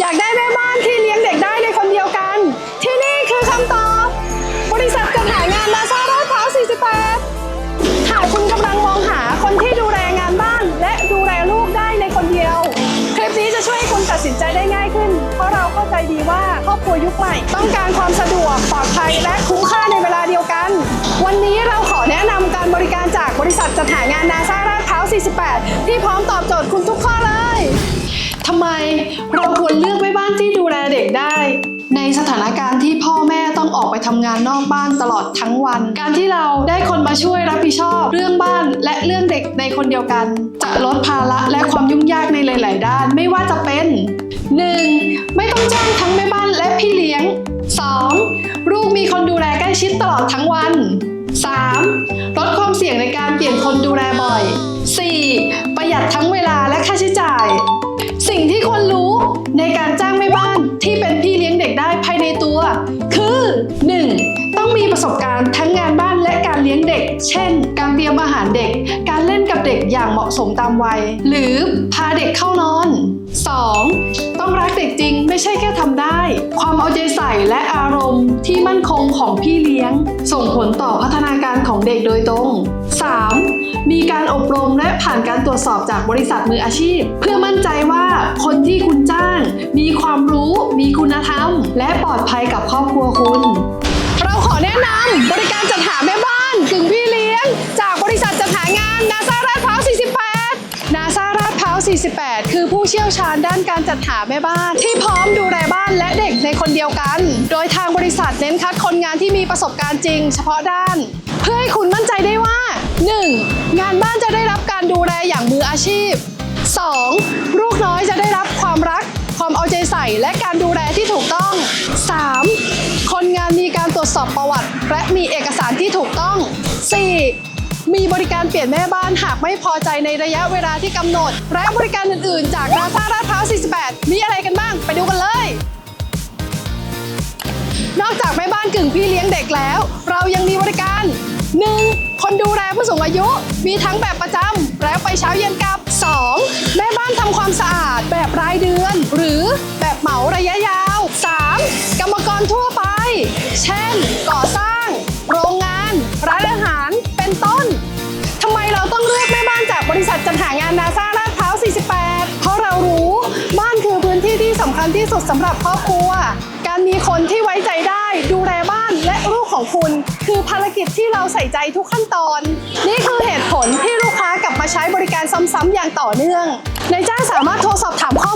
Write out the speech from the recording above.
อยากได้แม่บ้านที่เลี้ยงเด็กได้ในคนเดียวกัน ที่นี่คือคำตอบ บริษัทจัดหางานนาซาลาดพร้าว48 หากคุณกำลังมองหาคนที่ดูแลงานบ้าน และดูแลลูกได้ในคนเดียว คลิปนี้จะช่วยให้คุณตัดสินใจได้ง่ายขึ้น เพราะเราเข้าใจดีว่าครอบครัวยุคใหม่ ต้องการความสะดวกปลอดภัยและคุ้มค่าในเวลาเดียวกัน วันนี้เราขอแนะนำการบริการจากบริษัทจัดหางานนาซาลาดพร้าว48 ที่พร้อมตอบโจทย์คุณทุกข้อเลยทำไมเรา ทำงานนอกบ้านตลอดทั้งวัน การที่เราได้คนมาช่วยรับผิดชอบ เรื่องบ้านและเรื่องเด็กในคนเดียวกัน จะลดภาระและความยุ่งยากในหลาย ๆ ด้าน ไม่ว่าจะเป็น 1. ไม่ต้องจ้างทั้งแม่บ้านและพี่เลี้ยง 2. ลูกมีคนดูแลใกล้ชิดตลอดทั้งวัน 3. ลดความเสี่ยงในการเปลี่ยนคนดูแลบ่อย 4. ประหยัดทั้งเวลาและค่าใช้จ่าย เช่น การเตรียมอาหารเด็ก การเล่นกับเด็กอย่างเหมาะสมตามวัย หรือพาเด็กเข้านอน 2. ต้องรักเด็กจริงไม่ใช่แค่ทำได้ ความเอาใจใส่และอารมณ์ที่มั่นคงของพี่เลี้ยง ส่งผลต่อพัฒนาการของเด็กโดยตรง 3. มีการอบรมและผ่านการตรวจสอบจากบริษัทมืออาชีพ เพื่อมั่นใจว่าคนที่คุณจ้าง มีความรู้มีคุณธรรม และปลอดภัยกับครอบครัวคุณ เราขอแนะนำบริการจัดหาแม่บ้าน กึ่งพี่เลี้ยง จากบริษัทจัดหางานนาซาลาดพร้าว48นาซาลาดพร้าว48 คือผู้เชี่ยวชาญด้านการจัดหาแม่บ้าน ที่พร้อมดูแลบ้านและเด็กในคนเดียวกัน โดยทางบริษัทเน้นคัดคนงานที่มีประสบการณ์จริง เฉพาะด้าน เพื่อให้คุณมั่นใจได้ว่า 1. งานบ้านจะได้รับการดูแลอย่างมืออาชีพ 2. ลูกน้อยจะได้รับความรัก ความเอาใจใส่และการดูแลที่ถูกต้อง 3. สอบประวัติ และมีเอกสารที่ถูกต้อง 4. มีบริการเปลี่ยนแม่บ้านหากไม่พอใจในระยะเวลาที่กำหนด และบริการอื่นๆ จากนาซาลาดพร้าว 48 มีอะไรกันบ้าง ไปดูกันเลย นอกจากแม่บ้านกึ่งพี่เลี้ยงเด็กแล้ว เรายังมีบริการ 1. คนดูแลผู้สูงอายุ มีทั้งแบบประจำแล้วไปเช้าเย็นกลับ 2. แม่บ้านทำความสะอาดแบบรายเดือน หรือ สำคัญที่สุดสำหรับครอบครัว การมีคนที่ไว้ใจได้ ดูแลบ้านและลูกของคุณ คือภารกิจที่เราใส่ใจทุกขั้นตอน นี่คือเหตุผลที่ลูกค้ากลับมาใช้บริการซ้ำๆอย่างต่อเนื่องนายจ้างสามารถโทรสอบถามข้อ